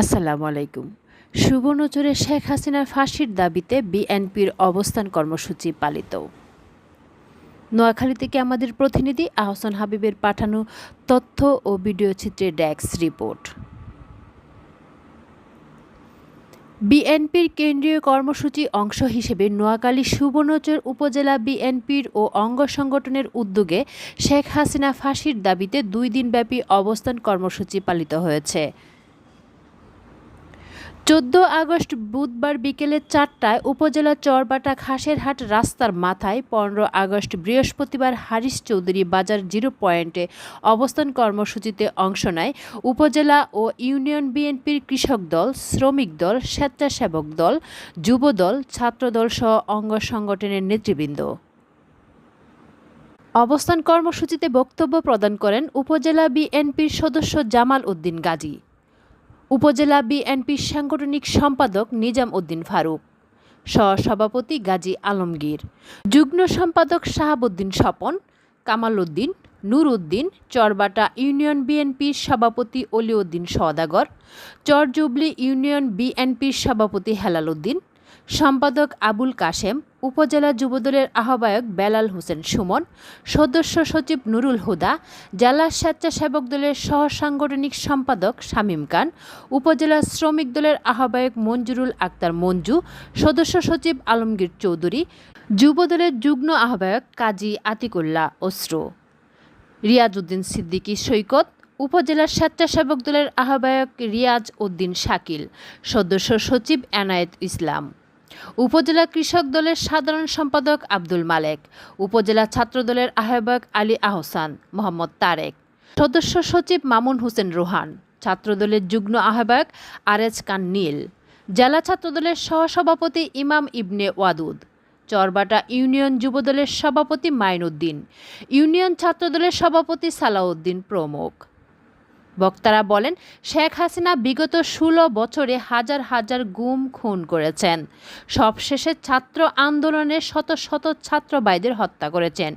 আসসালামু আলাইকুম। সুবর্ণচরে শেখ হাসিনার ফাঁসির দাবিতে বিএনপির অবস্থান কর্মসূচি পালিত। নোয়াখালী থেকে আমাদের প্রতিনিধি আহসান হাবিবের পাঠানো তথ্য ও ভিডিও চিত্রে ডেস্ক রিপোর্ট। বিএনপির কেন্দ্রীয় কর্মসূচি অংশ হিসেবে নোয়াখালী সুবর্ণচর উপজেলা বিএনপির ও অঙ্গ সংগঠনের উদ্যোগে শেখ হাসিনা ফাঁসির দাবিতে দুই দিনব্যাপী অবস্থান কর্মসূচি পালিত হয়েছে। চোদ্দ আগস্ট বুধবার বিকেলে চারটায় উপজেলা চরবাটা খাসেরহাট রাস্তার মাথায় পনেরো আগস্ট বৃহস্পতিবার হারিস চৌধুরী বাজার জিরো পয়েন্টে অবস্থান কর্মসূচিতে অংশ নেয় উপজেলা ও ইউনিয়ন বিএনপির কৃষক দল, শ্রমিক দল, স্বেচ্ছাসেবক দল, যুব দল ছাত্রদল সহ অঙ্গ সংগঠনের নেতৃবৃন্দ। অবস্থান কর্মসূচিতে বক্তব্য প্রদান করেন উপজেলা বিএনপির সদস্য জামাল উদ্দিন গাজী। উপজেলা বিএনপির সাংগঠনিক সম্পাদক নিজাম উদ্দিন ফারুক, সহসভাপতি গাজী আলমগীর, যুগ্ম সম্পাদক শাহাবুদ্দিন স্বপন কামাল উদ্দিন নূর উদ্দিন চরবাটা ইউনিয়ন বিএনপির সভাপতি অলিউদ্দিন সওদাগর, চরজুবলি ইউনিয়ন বিএনপির সভাপতি হেলাল উদ্দিন সম্পাদক আবুল কাশেম উপজেলা যুবদলের আহ্বায়ক বেলাল হোসেন সুমন, সদস্য সচিব নুরুল হুদা, জেলা স্বেচ্ছাসেবক দলের সহ সাংগঠনিক সম্পাদক শামীম খান, উপজেলা শ্রমিক দলের আহ্বায়ক মঞ্জুরুল আক্তার মঞ্জু, সদস্য সচিব আলমগীর চৌধুরী, যুবদলের যুগ্ম আহ্বায়ক কাজী আতিকুল্লাহ অস্ত্র রিয়াজউদ্দিন সিদ্দিকী সৈকত, উপজেলা স্বেচ্ছাসেবক দলের আহ্বায়ক রিয়াজ উদ্দিন শাকিল, সদস্য সচিব এনায়েত ইসলাম। উপজেলা কৃষক দলের সাধারণ সম্পাদক আব্দুল মালেক, উপজেলা ছাত্র দলের আহ্বায়ক আলী আহসান, মোহাম্মদ তারেক, সদস্য সচিব মামুন হোসেন রোহান ছাত্রদলের যুগ্ম আহ্বায়ক আরেজ কান নীল জেলা ছাত্রদলের সহসভাপতি ইমাম ইবনে ওয়াদুদ, চরবাটা ইউনিয়ন যুবদলের সভাপতি মাইনুদ্দিন, ইউনিয়ন ছাত্রদলের সভাপতি সালাউদ্দিন প্রমুখ। বক্তারা বলেন, শেখ হাসিনা বিগত ষোলো বছরে হাজার হাজার গুম, খুন করেছেন। সবশেষে ছাত্র আন্দোলনে শত শত ছাত্র ভাইদের হত্যা করেছেন।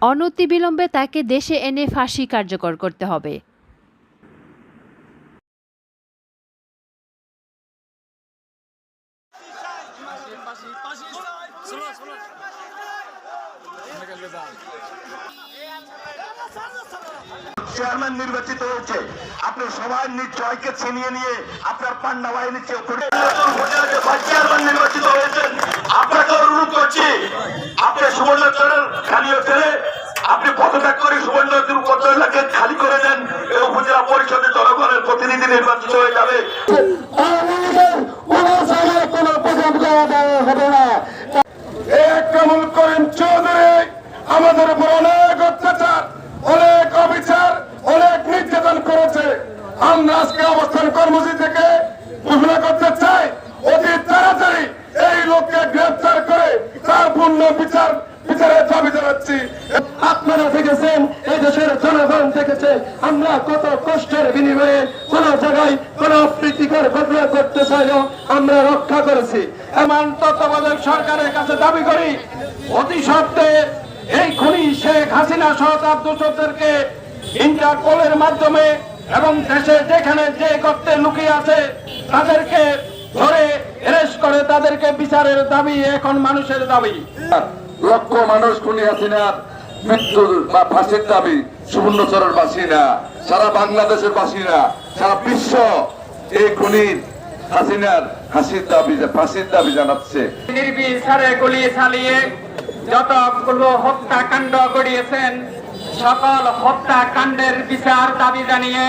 অনতিবিলম্বে তাকে দেশে এনে ফাঁসি কার্যকর করতে হবে। চেয়ারম্যান নির্বাচিত হয়েছে। আপনি সবাই নিশ্চয়কে ছিনিয়ে নিয়ে আপনার পান্ডা বাহিনী চেয়ারম্যান নির্বাচিত হয়েছেন। আপনাকে অনুরোধ করছি, আপনি সুবর্ণচরের খালি হোটেলে আপনি পদত্যাগ করে সুবর্ণচর উপজেলাকে খালি করে দেন এই উপজেলা পরিষদের জনগণের প্রতিনিধি নির্বাচিত হয়ে যাবে এক কামল করেন চৌধুরী আমাদের উপর অনেক অত্যাচার অনেক অবিচার অনেক নির্যাতন করেছে আমরা আজকে অবস্থান কর্মসূচি থেকে ঘোষণা করতে চাই অতি তাড়াতাড়ি এই লোককে গ্রেফতার করে বিচার, বিচারের দাবি জানাচ্ছি। আপনারা দেখেছেন এই দেশের জনগণ দেখেছে, আমরা কত কষ্টের বিনিময়ে কোন জায়গায় কোন প্রীতিকর ঘটনা করতে চাইলেও আমরা রক্ষা করেছি। এমন তত্ত্বাবধায়ক সরকারের কাছে দাবি করি, অতি সত্ত্বে এই খুনি শেখ হাসিনা সহ তার দোষকদেরকে ইন্টারপোলের মাধ্যমে এবং দেশে যেখানে যে গর্তে লুকিয়ে আছে, তাদেরকে ধরে অ্যারেস্ট করে তাদেরকে বিচারের দাবি এখন মানুষের দাবি। লক্ষ মানুষ খুনি হাসিনার মৃত্যুর বা ফাঁসির দাবি সুবর্ণচরের বাসী না সারা বাংলাদেশের বাসী না সারা বিশ্ব এই খুনির হাসিনার হাসির দাবি ফাঁসির দাবি জানাচ্ছে। নির্বিচারে গুলি চালিয়ে যতগুলো হত্যাকাণ্ড গড়িয়েছেন সকল হত্যাকাণ্ডের বিচার দাবি জানিয়ে